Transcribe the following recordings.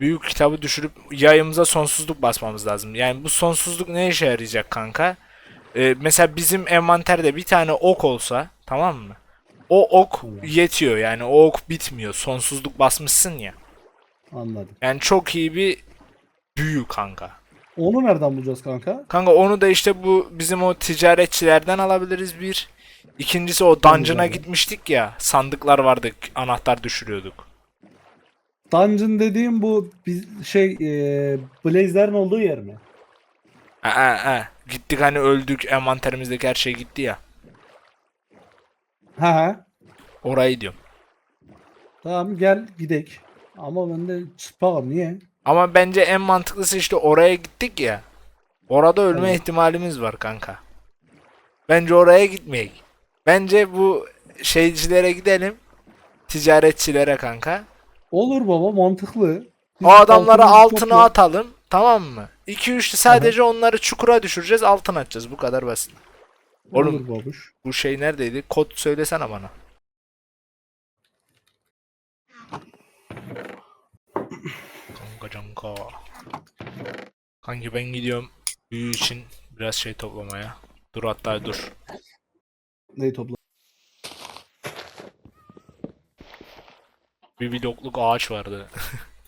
büyük kitabı düşürüp yayımıza sonsuzluk basmamız lazım. Yani bu sonsuzluk ne işe yarayacak kanka? Ee, mesela bizim envanterde bir tane ok olsa tamam mı? O ok yetiyor yani o ok bitmiyor. Sonsuzluk basmışsın ya. Anladım. Yani çok iyi bir büyü kanka. Onu nereden bulacağız kanka? Kanka onu da işte bu bizim o ticaretçilerden alabiliriz bir. İkincisi o dungeon'a gitmiştik ya. Sandıklar vardı. Anahtar düşürüyorduk. Dungeon dediğim bu biz şey e, Blaze'lerin olduğu yer mi? Aa, aa. Gittik hani öldük. Envanterimizdeki her şey gitti ya. Ha ha. Orayı diyorum. Tamam gel gidek. Ama ben de çıpağım niye? Ama bence en mantıklısı işte oraya gittik ya. Orada ölme Tamam. ihtimalimiz var kanka. Bence oraya gitmeyek. Bence bu şeycilere gidelim. Ticaretçilere kanka. Olur baba mantıklı. Biz O adamları altına topla- atalım. Tamam mı? 2-3 sadece onları çukura düşüreceğiz. Altın atacağız. Bu kadar basit. Oğlum Olur babuş. bu şey neredeydi? Kod söylesene bana. Kanka canka. Kanki ben gidiyorum büyü için biraz şey toplamaya. Dur hatta dur. Neyi topla? Bir blokluk ağaç vardı.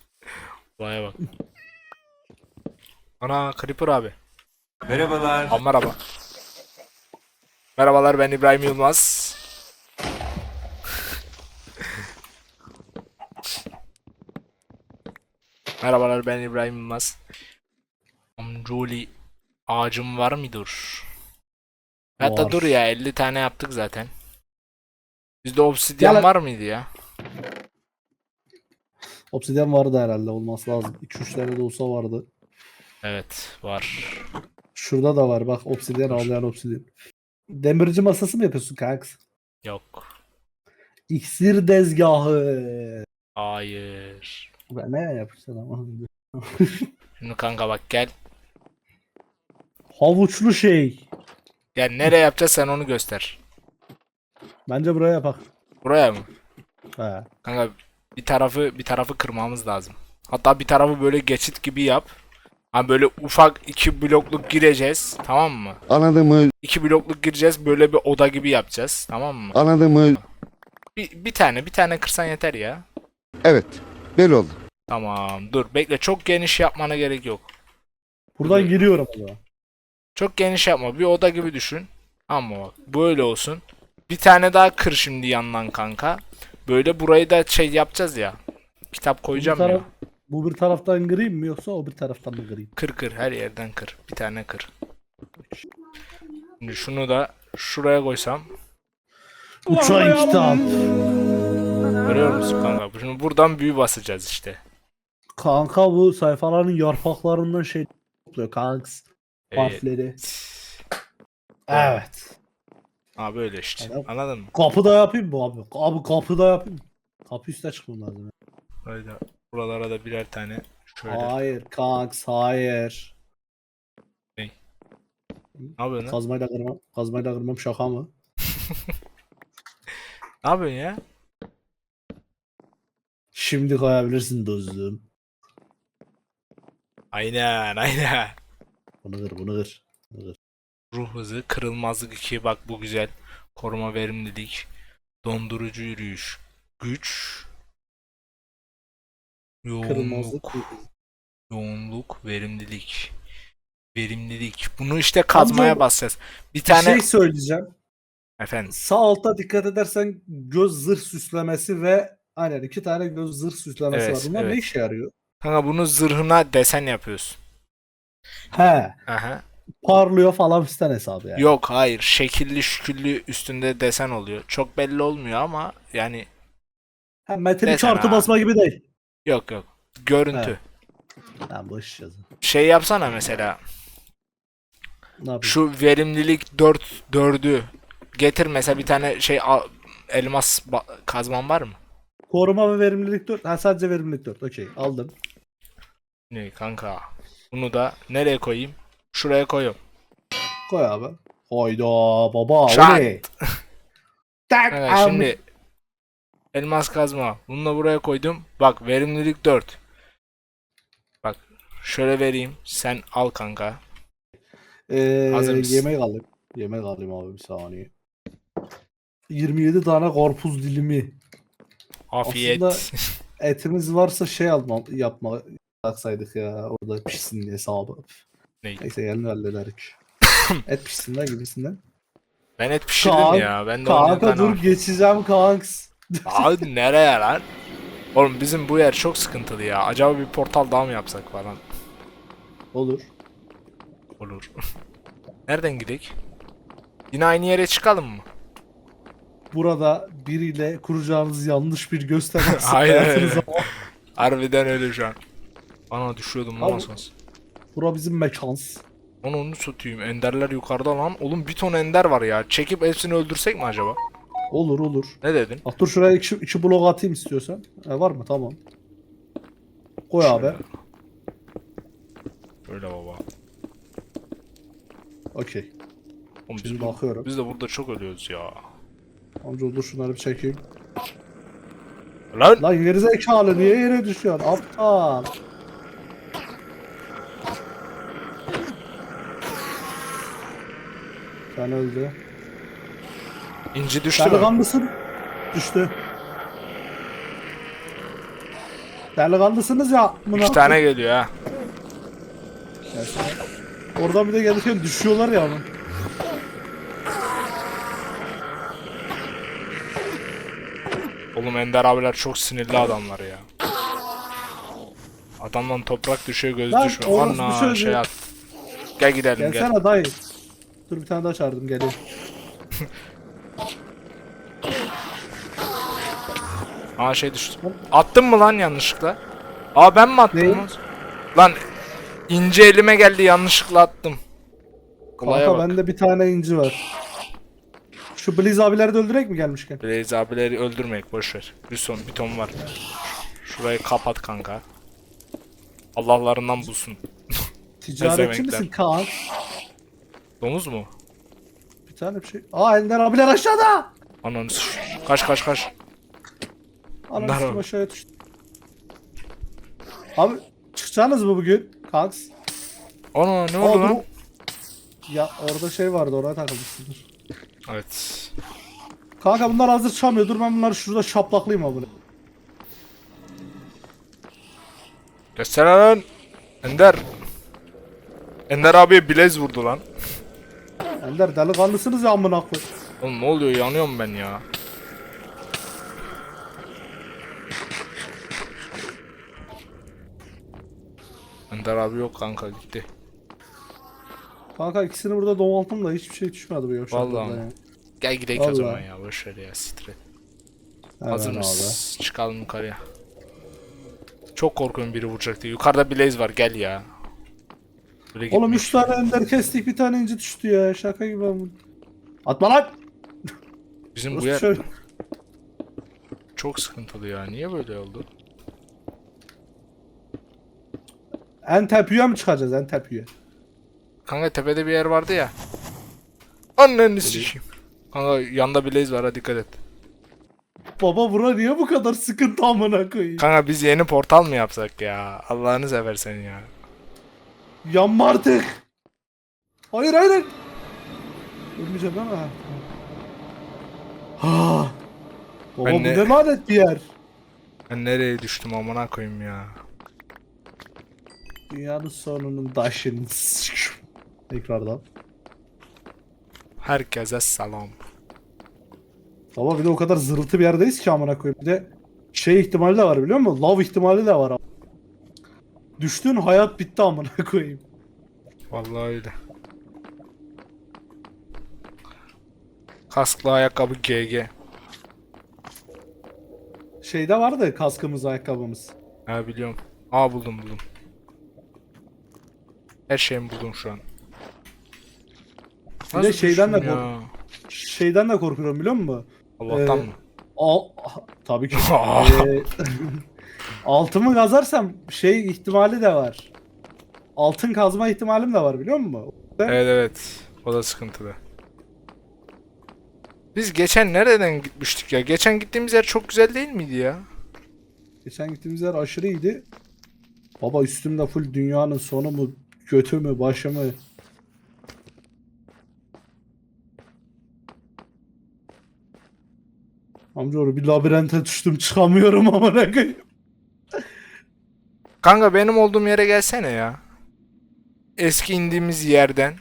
Vay bak. Ana Creeper abi. Merhabalar. Aa, merhaba. Merhabalar ben İbrahim Yılmaz. Merhabalar ben İbrahim Yılmaz. Amcoli ağacım var mıdır? Hatta Var. dur ya 50 tane yaptık zaten. Bizde obsidyen var mıydı ya? Obsidian vardı herhalde olması lazım. 2-3 tane de olsa vardı. Evet var. Şurada da var bak obsidian ağlayan obsidian. Demirci masası mı yapıyorsun kanks? Yok. İksir dezgahı. Hayır. Ben ne yapmışsın ama. Şimdi kanka bak gel. Havuçlu şey. Gel nereye yapacağız sen onu göster. Bence buraya yapak. Buraya mı? He. Kanka bir tarafı bir tarafı kırmamız lazım. Hatta bir tarafı böyle geçit gibi yap. Hani böyle ufak iki blokluk gireceğiz. Tamam mı? Anladın mı? İki blokluk gireceğiz. Böyle bir oda gibi yapacağız. Tamam mı? Anladın mı? Bir, bir tane bir tane kırsan yeter ya. Evet. Belli oldu. Tamam dur bekle çok geniş yapmana gerek yok. Buradan Evet. giriyorum o zaman. Çok geniş yapma bir oda gibi düşün. Ama bak böyle olsun. Bir tane daha kır şimdi yandan kanka. Böyle burayı da şey yapacağız ya. Kitap Bu koyacağım taraf, ya. bu bir taraftan kırayım mı yoksa o bir taraftan mı kırayım? Kır kır her yerden kır. Bir tane kır. Şimdi şunu da şuraya koysam. Uçan kitap. Görüyor musun kanka? Şimdi buradan büyü basacağız işte. Kanka bu sayfaların yarpaklarından şey topluyor kanks. Ee, Harfleri. Evet. Ha böyle işte. Adam- Anladın mı? Kapıda yapayım mı abi? Abi kapıda yapayım. Kapı üstte çıkmam lazım. Böyle buralara da birer tane şöyle. Hayır kanks hayır. Ne yapıyorsun lan? Kazmayla kırmam. Kazmayla kırmam şaka mı? Ne yapıyorsun ya? Şimdi koyabilirsin dostum. Aynen aynen. Bunu kır bunu kır. Ruh hızı, kırılmazlık 2 bak bu güzel. Koruma verimlilik, dondurucu yürüyüş, güç, yoğunluk, yoğunluk, verimlilik. Verimlilik. Bunu işte kazmaya Amca, basacağız. Bir tane şey söyleyeceğim. efendim. Sağ altta dikkat edersen göz zırh süslemesi ve aynen iki tane göz zırh süslemesi Evet, var. Bunlar evet. ne işe yarıyor? Kanka bunu zırhına desen yapıyorsun. He. Aha. Parlıyor falan fistan hesabı yani. Yok hayır. Şekilli şüküllü üstünde desen oluyor. Çok belli olmuyor ama yani Ha, metalik Desen çarpı ha. basma gibi değil. yok yok. Görüntü. Evet. Boş yazın. Şey yapsana mesela. Ne yapayım? Şu verimlilik 4 4'ü getir mesela bir tane şey elmas ba- kazman var mı? Koruma ve verimlilik 4. Ha sadece verimlilik 4. Okey aldım. Ne kanka? Bunu da nereye koyayım? Şuraya koyuyorum. Koy abi. Hayda baba o ne? Tak Evet, şimdi elmas kazma. Bunu da buraya koydum. Bak verimlilik 4. Şöyle vereyim. Sen al kanka. Ee, Hazır mısın? yemek alayım. Yemek alayım abi bir saniye. 27 tane karpuz dilimi. Afiyet. Aslında- Etimiz varsa şey alma, yapma yaksaydık ya orada pişsin diye hesabı. Ne? Neyse gelin hallederik. Et pişsin de gibisinden. Ben et pişirdim Kaan- ya. Ben de 17 Kanka dur var. geçeceğim kanks. Abi nereye lan? Oğlum bizim bu yer çok sıkıntılı ya. Acaba bir portal daha mı yapsak falan? Olur. Olur. Nereden gidek? Yine aynı yere çıkalım mı? Burada biriyle kuracağınız yanlış bir göstermek Aynen öyle. Harbiden öyle şu an. Ana düşüyordum lan Abi-. Bura bizim mekans. Onu onu satayım. Enderler yukarıda lan. Oğlum bir ton ender var ya. Çekip hepsini öldürsek mi acaba? Olur olur. Ne dedin? Bak dur şuraya iki, iki blok atayım istiyorsan. E, var mı? Tamam. Koy abi. Şöyle. Öyle baba. Okey. Oğlum biz, Şimdi bu- bakıyorum. biz de burada çok ölüyoruz ya. Amca dur şunları bir çekeyim. Lan! Lan gerizekalı niye yere düşüyorsun? Aptal. Sen öldü. İnci düştü mü? Delikanlısın. Düştü. Delikanlısınız ya. Üç tane geliyor ha. Oradan bir de gelirken düşüyorlar ya ama. Oğlum Ender abiler çok sinirli adamlar ya. Adamdan toprak düşüyor göz Lan, düşmüyor. orası bir Ana şey şey at. Gel gidelim gel. Gelsene dayı. Dur bir tane daha çağırdım geliyor. Aa şey düştü. Attın mı lan yanlışlıkla? Aa ben mi attım? Neyi? lan? Lan ince elime geldi yanlışlıkla attım. Olaya Kanka bak. bende bir tane inci var. Şu Blizz abileri de öldürek mi gelmişken? Blaze abileri öldürmeyek boşver. Bir son bir ton var. Şurayı kapat kanka. Allah'larından bulsun. Ticaretçi Pezevenkler. misin Kaan? Domuz mu? Bir tane bir şey. Aa Ender abiler aşağıda. Ananı s- Kaç kaç kaç. Anam Bunlar üstüm o. aşağıya düştü. Abi çıkacaksınız mı bugün? Kanks. Ana ne Aa, oldu dur lan? Ya orada şey vardı oraya takılmışsındır. Evet. Kanka bunlar hazır çıkamıyor. Dur ben bunları şurada şaplaklayayım abi. Göster lan. Ender. Ender abiye bilez vurdu lan. Ender delikanlısınız ya amına koy. Oğlum ne oluyor yanıyorum ben ya. Ender abi yok kanka gitti. Kanka ikisini burada domalttım da hiçbir şey düşmedi bu yavşaklardan Vallahi. ya. Gel gidelim o zaman ya boşver ya stre. Hemen Hazır mısın? Çıkalım yukarıya. Çok korkuyorum biri vuracak diye. Yukarıda Blaze var gel ya. Böyle Oğlum gitmiş. 3 tane ender kestik bir tane inci düştü ya. Şaka gibi ama. Atma lan. Bizim bu yer şöyle. çok sıkıntılı ya. Niye böyle oldu? En tepüye mi çıkacağız en tepüye? Kanka tepede bir yer vardı ya. Anneni sikeyim. Kanka yanda Blaze var ha dikkat et. Baba bura niye bu kadar sıkıntı amına koyayım? Kanka biz yeni portal mı yapsak ya? Allah'ını seversen ya. Yanma artık. Hayır hayır. Ölmeyeceğim değil mi? Ha. Ha. Baba Ben bu ne- ne lanet bir yer. Ben nereye düştüm amına koyayım ya. Dünyanın sonunun taşını. Tekrardan. Herkese selam. Baba bir de o kadar zırıltı bir yerdeyiz ki amına koyayım. Bir de şey ihtimali de var biliyor musun? Love ihtimali de var. Düştün hayat bitti amına koyayım. Vallahi öyle. Kasklı ayakkabı GG. Şeyde vardı kaskımız ayakkabımız. Ha biliyorum. Aa buldum buldum. Her şeyimi buldum şu an. Bir de şeyden de düştüm kork- Şeyden de korkuyorum biliyor musun? Allah'tan Ee, mı? Al tabii ki. Ee, altımı kazarsam şey ihtimali de var. Altın kazma ihtimalim de var biliyor musun? Evet evet. O da sıkıntılı. Biz geçen nereden gitmiştik ya? Geçen gittiğimiz yer çok güzel değil miydi ya? Geçen gittiğimiz yer aşırı iyiydi. Baba üstümde full dünyanın sonu mu, götü mü, başı mı? Amcaoğlu bir labirente düştüm çıkamıyorum ama ne koyayım. Kanka benim olduğum yere gelsene ya. Eski indiğimiz yerden.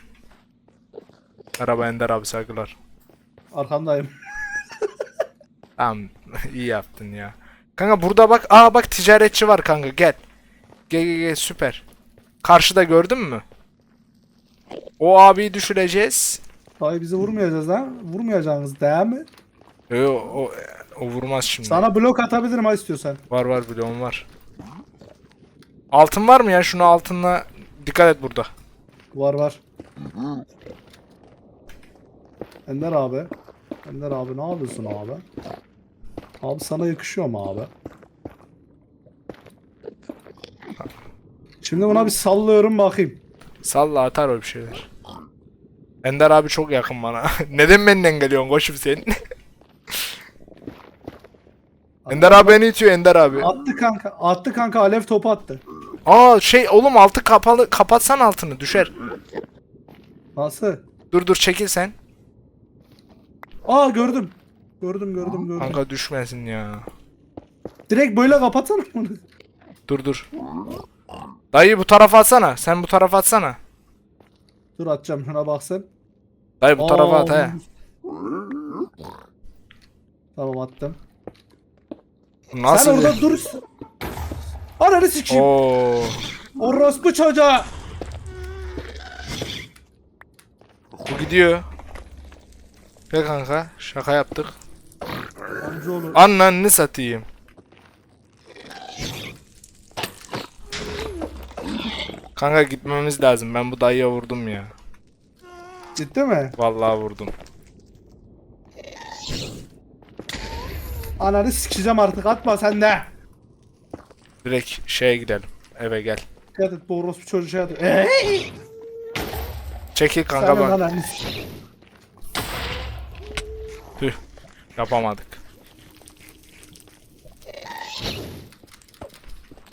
Araba Ender abi saygılar. Arkandayım. Tamam iyi yaptın ya. Kanka burada bak. Aa bak ticaretçi var kanka gel. Gel gel gel süper. Karşıda gördün mü? O abiyi düşüreceğiz. Hayır bizi vurmayacağız lan. Vurmayacaksınız değil mi? Yo, o, o vurmaz şimdi. Sana blok atabilirim ha istiyorsan. Var var bloğum var. Altın var mı ya? Şunu altınla dikkat et burada. Var var. Ender abi. Ender abi ne yapıyorsun abi? Abi sana yakışıyor mu abi? Şimdi buna bir sallıyorum bakayım. Salla atar o bir şeyler. Ender abi çok yakın bana. Neden benden geliyorsun koşum sen? Ender abi beni itiyor Ender abi. Attı kanka. Attı kanka alev topu attı. Aa şey oğlum altı kapalı kapatsan altını düşer. Nasıl? Dur dur çekil sen. Aa gördüm. Gördüm gördüm gördüm. Kanka düşmesin ya. Direkt böyle kapatsana bunu. Dur dur. Dayı bu tarafa atsana. Sen bu tarafa atsana. Dur atacağım şuna bak sen. Dayı bu tarafa at he. Tamam attım. Nasıl? Sen orada dur. Ananı sikeyim. Oo. Orospu çocuğa. Bu gidiyor. Gel kanka. Şaka yaptık. Amcaoğlu. Annanını satayım. Kanka gitmemiz lazım. Ben bu dayıya vurdum ya. Ciddi mi? Vallahi vurdum. Ananı sikeceğim artık atma sen de. Direkt şeye gidelim. Eve gel. Dikkat et bu orospu çocuğu şey atıyor. Eee? Çekil kanka Senin bak. ananı Tüh. Yapamadık.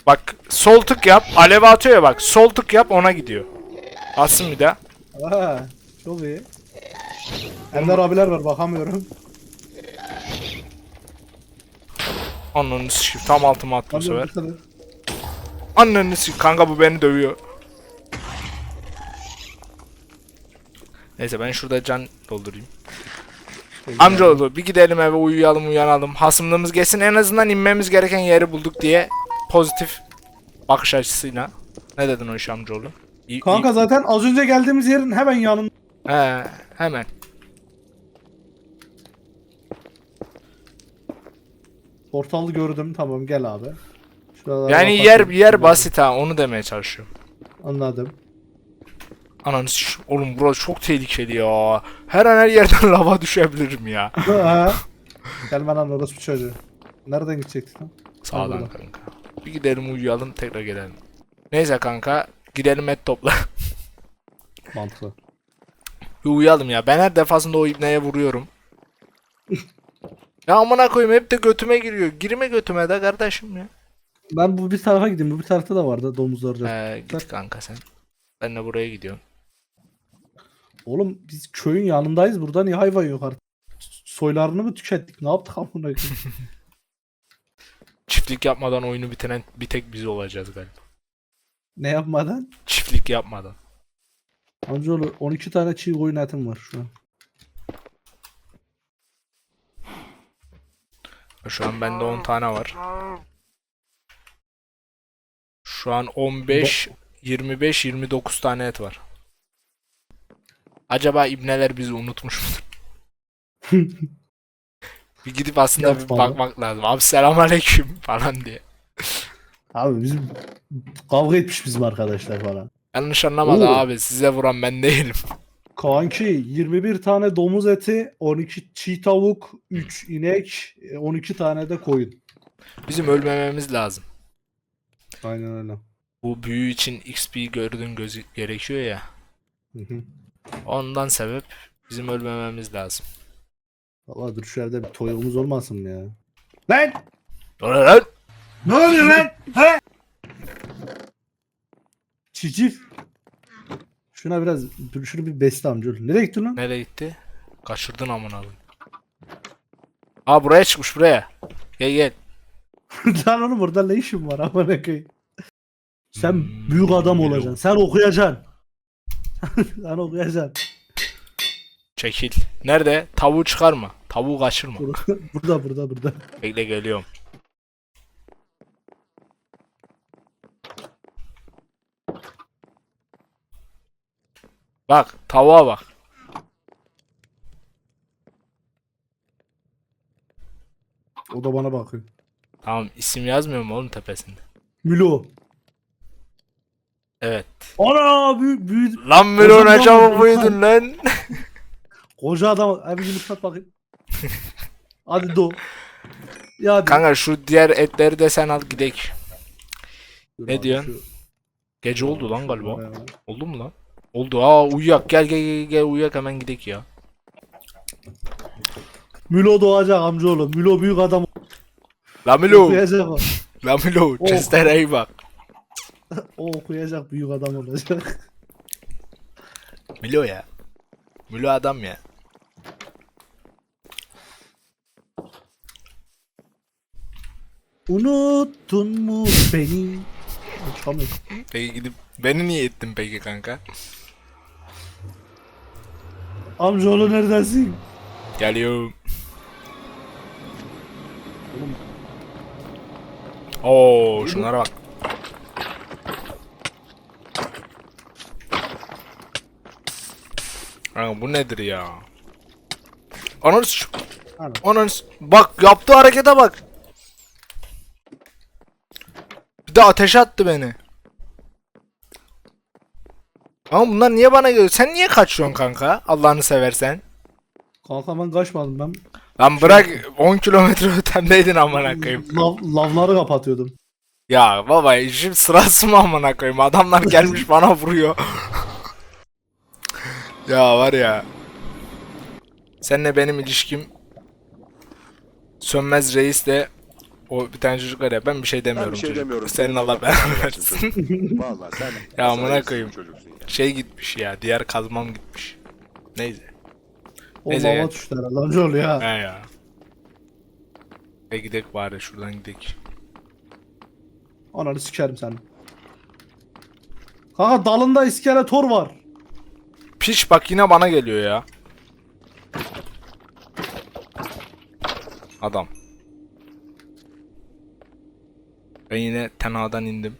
Bak sol tık yap. Alev atıyor ya bak. Sol tık yap ona gidiyor. Atsın bir daha. Ha, çok iyi. Ender abiler var bakamıyorum. Ananı sikeyim. Tam altıma attım bu sefer. Ananı sikeyim. Kanka bu beni dövüyor. Neyse ben şurada can doldurayım. Amcaoğlu bir gidelim eve uyuyalım uyanalım. Hasımlığımız geçsin en azından inmemiz gereken yeri bulduk diye pozitif bakış açısıyla. Ne dedin o iş amcaoğlu? İyi, Kanka zaten az önce geldiğimiz yerin hemen yanında. iyi. He, hemen. Portalı gördüm tamam gel abi. Şuralara Yani bak yer yer basit ha onu demeye çalışıyorum. Anladım. Ananı s- oğlum burası çok tehlikeli ya. Her an her yerden lava düşebilirim ya. Ha. Gel bana orospu çocuğu. Nereden gidecektik lan? Sağdan Anladım. kanka. Bir gidelim uyuyalım tekrar gelelim. Neyse kanka gidelim et topla. Mantıklı. Bir uyuyalım ya. Ben her defasında o ibneye vuruyorum. ya amına koyayım hep de götüme giriyor. Girme götüme de kardeşim ya. Ben bu bir tarafa gideyim. Bu bir tarafta da vardı domuzlar. Ee, git kanka sen. Ben de buraya gidiyorum. Oğlum biz köyün yanındayız. Burada niye hayvan yok artık? Soylarını mı tükettik? Ne yaptık amına koyayım? Çiftlik yapmadan oyunu bitiren bir tek biz olacağız galiba. ne yapmadan? Çiftlik yapmadan. Amcaoğlu 12 tane çiğ koyun etim var şu an. Şu an bende 10 tane var. Şu an 15, 25, 29 tane et var. Acaba ibneler bizi unutmuş mudur? bir gidip aslında bir bakmak lazım. Abi selamünaleyküm falan diye. Abi bizim kavga etmiş bizim arkadaşlar falan. Yanlış anlamadı Oo. abi. Size vuran ben değilim. Kanki 21 tane domuz eti, 12 çiğ tavuk, 3 inek, 12 tane de koyun. Bizim ölmememiz lazım. Aynen öyle. Bu büyü için XP gördüğün gözü gerekiyor ya. Hı hı. Ondan sebep bizim ölmememiz lazım. Valla dur şu evde bir toyumuz olmasın mı ya? Lan! Lan! Ne oluyor lan? Civciv. Şuna biraz dur şunu bir besle amcaoğlu. Nereye gittin lan? Nereye gitti? Kaçırdın amına koyayım. Aa buraya çıkmış buraya. Gel gel. lan oğlum burada ne işin var amına koyayım. Sen Hmm, büyük adam olacaksın. Sen okuyacaksın. Sen okuyacaksın. Çekil. Nerede? Tavuğu çıkarma. Tavuğu kaçırma. burada burada burada. Bekle geliyorum. Bak tavuğa bak. O da bana bakıyor. Tamam isim yazmıyor mu oğlum tepesinde? Mülo. Evet. Ana büyük büyük. Lan Milo ne çabuk büyüdün lan. Koca adam. Abi bir yumurtlat bakayım. hadi do. Ya hadi. Kanka şu diğer etleri de sen al gidek. Dur ne abi, diyorsun? şu- Gece oldu lan galiba. Oldu mu lan? Oldu. Aa uyuyak gel gel gel, gel uyuyak hemen gidek ya. Mülo doğacak amcaoğlu. Mülo büyük adam. La Milo. Okuyacak o. La Milo. Oh. Chestere iyi bak. O okuyacak büyük adam olacak. Milo ya. Milo adam ya. Unuttun mu beni? Peki gidip beni niye ettin peki kanka? Amcaoğlu neredesin? Geliyorum. Oğlum. Oo şunlara bak. Kanka bu nedir ya? Ananı Ana. Ananı Bak yaptığı harekete bak. Bir de ateşe attı beni. Ama bunlar niye bana geliyor? Sen niye kaçıyorsun kanka? Allah'ını seversen. Kanka ben kaçmadım ben. Lan bırak 10 kilometre ötemdeydin amına koyayım. Lav, lavları kapatıyordum. Ya baba işin sırası mı amına koyayım? Adamlar gelmiş bana vuruyor. ya var ya. Seninle benim ilişkim Sönmez Reis de o bir tane çocuk var ya ben bir şey demiyorum. Ben bir şey çocuk. demiyorum. Senin Allah belanı versin. Vallahi sen Ya amına koyayım. çocuksun. Şey gitmiş ya diğer kazmam gitmiş. Neyse. O Neyse lava ya. düştü herhalde amcaoğlu ya. He ya. E gidek bari şuradan gidek. Ananı sikerim seni. Kanka dalında iskeletor var. Piç bak yine bana geliyor ya. Adam. Ben yine tenadan indim.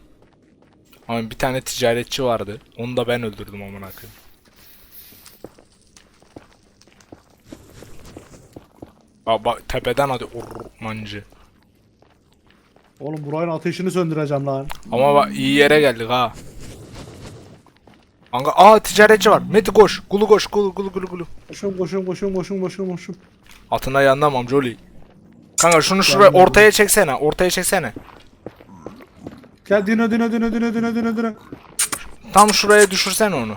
Ama bir tane ticaretçi vardı. Onu da ben öldürdüm amına koyayım. Bak bak tepeden hadi ormancı. Oğlum burayın ateşini söndüreceğim lan. Ama bak iyi yere geldik ha. Kanka aa ticaretçi var. Meti koş. Gulu koş. Gulu gulu gulu gulu. Koşun koşun koşun koşun koşun koşun. Atına yandım amcoli. Kanka şunu şuraya ortaya çeksene. Ortaya çeksene. Gel dino dino dino dino dino dino dino. Tam şuraya düşürsene onu.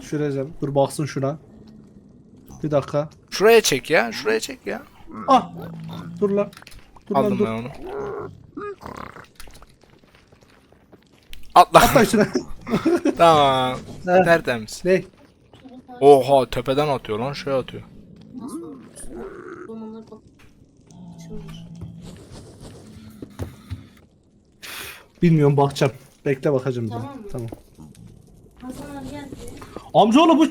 Düşüreceğim. Dur baksın şuna. Bir dakika. Şuraya çek ya. Şuraya çek ya. Ah. Dur lan. Dur lan Aldım dur. ben onu. Atla. Atla şuna. tamam. Heh. Tertemiz. ne? Oha tepeden atıyor lan. Şey atıyor. Bilmiyorum bakacağım. Bekle bakacağım. Tamam Tamam. tamam. Hasan abi geldi. Amcaoğlu bu.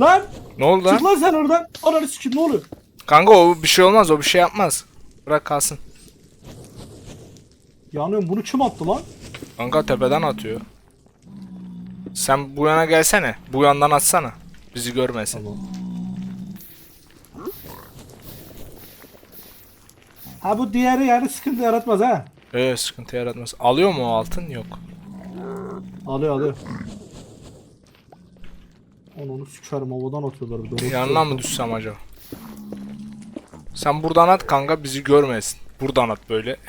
Lan. Ne oldu lan? Çık lan sen oradan. Ananı sikeyim ne oluyor? Kanka o bir şey olmaz. O bir şey yapmaz. Bırak kalsın. Yanıyorum bunu kim attı lan? Kanka tepeden atıyor. Sen bu yana gelsene. Bu yandan atsana. Bizi görmesin. Tamam. Ha bu diğeri yani sıkıntı yaratmaz ha. Evet sıkıntı yaratmaz. Alıyor mu o altın? Yok. Alıyor alıyor. Onu onu sikerim havadan atıyorlar bir de. Yanına mı düşsem acaba? Sen buradan at kanka bizi görmesin. Buradan at böyle.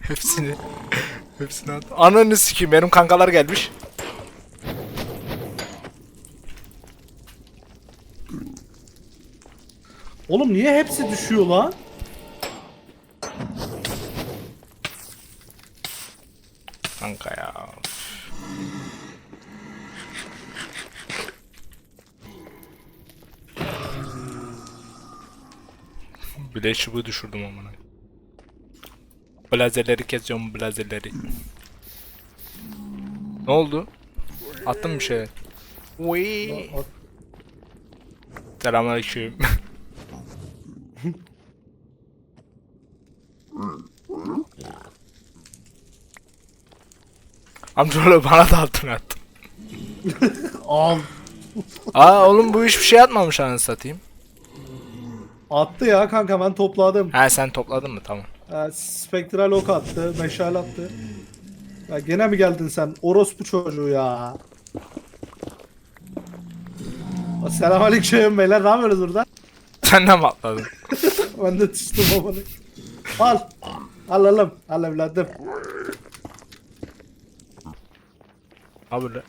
hepsini hepsini at. Ananı sikeyim benim kankalar gelmiş. Oğlum niye hepsi düşüyor lan? Kanka ya. Bile çubuğu düşürdüm amına. Blazeleri kesiyorum blazeleri. Ne oldu? Attın bir şey. Uy. Selamünaleyküm. Amcaoğlu bana da altın attı. Al. Aa oğlum bu hiçbir şey atmamış anasını satayım. Attı ya kanka ben topladım. Ha sen topladın mı tamam. Ha, spektral ok attı, meşale attı. Ya gene mi geldin sen? Orospu çocuğu ya. Selamünaleyküm beyler ne yapıyoruz burada? Sen de mi atladın? Ben de düştüm babanı. Al. Al oğlum. Al evladım. Ha böyle.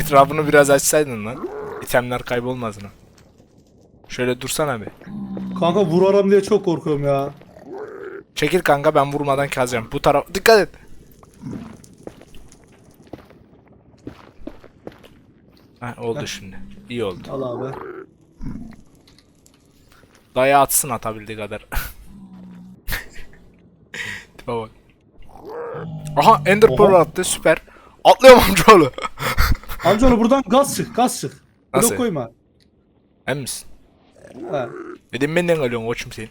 Etrafını biraz açsaydın lan. İtemler kaybolmaz mı? Şöyle dursana bir. Kanka vurarım diye çok korkuyorum ya. Çekil kanka ben vurmadan kazacağım. Bu taraf dikkat et. Ha oldu şimdi. İyi oldu. Al abi. Daya atsın atabildiği kadar. Tipe bak. Aha Ender Pearl attı süper. Atlıyorum amcaoğlu. Amcaoğlu buradan gaz çık, gaz çık. Nasıl? Blok koyma. Emin misin? He. Dedim benden geliyorsun koçum senin.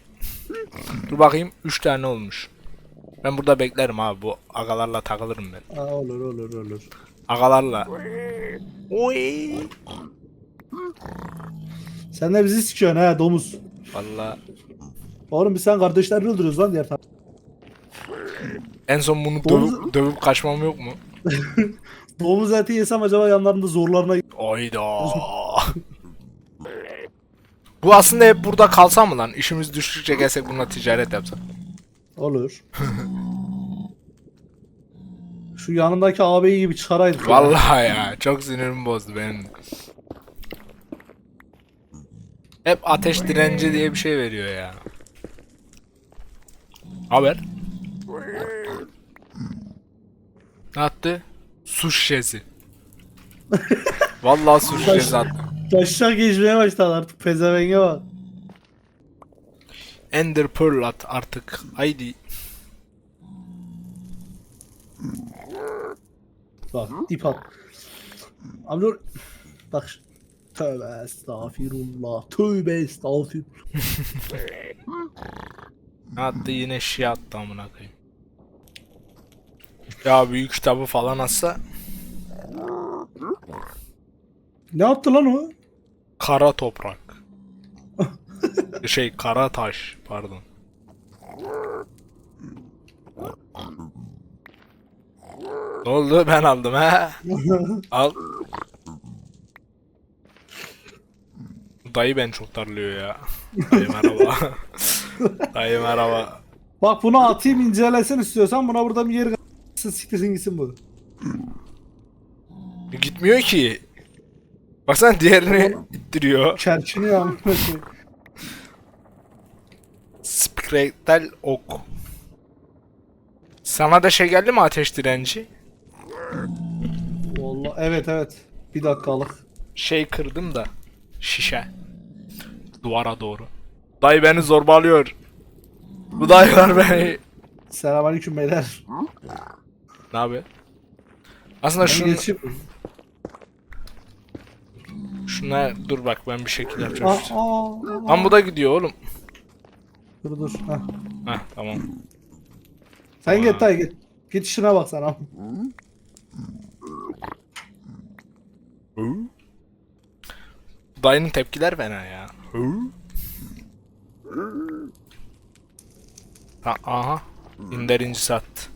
Dur bakayım 3 tane olmuş. Ben burada beklerim abi bu agalarla takılırım ben. Ha, olur olur olur. Agalarla. Oy. Sen de bizi sikiyorsun ha domuz. Valla Oğlum biz sen kardeşlerini öldürüyoruz lan diğer taraf. en son bunu Domuz- dövüp, dövüp kaçmam yok mu? Domuz eti yesem acaba yanlarında zorlarına Oyda. Bu aslında hep burada kalsa mı lan? İşimiz düştükçe gelsek bununla ticaret yapsak. Olur. Şu yanındaki ağabeyi gibi çıkaraydık. ya. Vallahi ya çok sinirimi bozdu benim. de. Hep ateş direnci diye bir şey veriyor ya. Haber? Ne attı? Su şişesi. Vallahi su şişesi attı. Taşak geçmeye başladı artık pezevenge bak. Ender Pearl at artık. Haydi. Bak ip at. Abi dur. Bak. Tövbe estağfirullah. Tövbe estağfirullah. Attı yine şişe attı amına koyayım. Ya büyük kitabı falan atsa Ne yaptı lan o? kara toprak. şey kara taş pardon. Ne oldu ben aldım ha? Al. Dayı ben çok darlıyor ya. Dayı merhaba. Dayı merhaba. Bak bunu atayım incelesin istiyorsan buna burada bir yer kalsın siktirsin gitsin bu. Gitmiyor ki. Baksana diğerini ittiriyor. Çerçini ya. Spirektal ok. Sana da şey geldi mi ateş direnci? Vallahi evet evet. Bir dakikalık. Şey kırdım da. Şişe. Duvara doğru. Dayı beni zorbalıyor. Bu dayılar beni. Selamünaleyküm beyler. Ne abi? Aslında şunu, geçeyim. şuna dur bak ben bir şekilde Aa, yapacağım. aa, aa. Lan bu da gidiyor oğlum. Dur dur. Heh. Heh tamam. Sen git dayı git. Git işine bak sana. Dayının tepkiler fena ya. Ha, aha. İnderinci sat.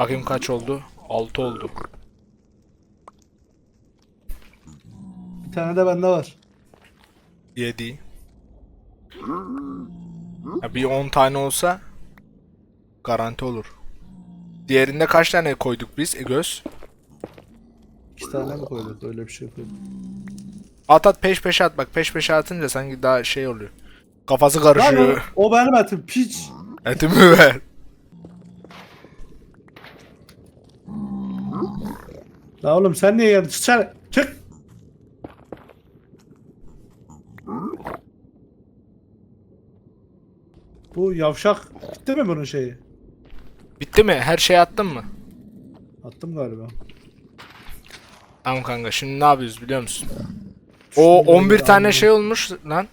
Bakayım kaç oldu? 6 oldu. Bir tane de bende var. 7. Ya bir 10 tane olsa garanti olur. Diğerinde kaç tane koyduk biz? E, göz. İki tane mi koyduk? Öyle bir şey koyduk. At at peş peşe at bak peş peşe atınca sanki daha şey oluyor. Kafası Lan o, karışıyor. o benim etim piç. Etimi ver. La oğlum sen niye geldin? Çık. Çık. Bu yavşak gitti mi bunun şeyi? Bitti mi? Her şeyi attın mı? Attım galiba. Tamam kanka şimdi ne yapıyoruz biliyor musun? Şunu O böyle 11 bir tane alayım. şey olmuş lan.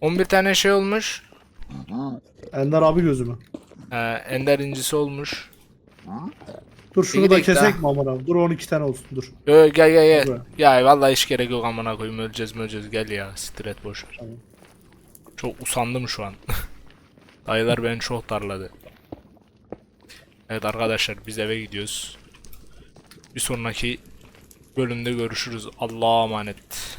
11 tane şey olmuş. Ender abi gözümü. Ee, ender incisi olmuş. Dur şunu da kesek mi amına? Dur 12 tane olsun dur. Yo, gel gel gel. Güzel. Ya vallahi hiç gerek yok amına koyayım öleceğiz öleceğiz gel ya stret boş ver. Tamam. Çok usandım şu an. Dayılar beni çok darladı. Evet arkadaşlar biz eve gidiyoruz. Bir sonraki bölümde görüşürüz. Allah'a emanet.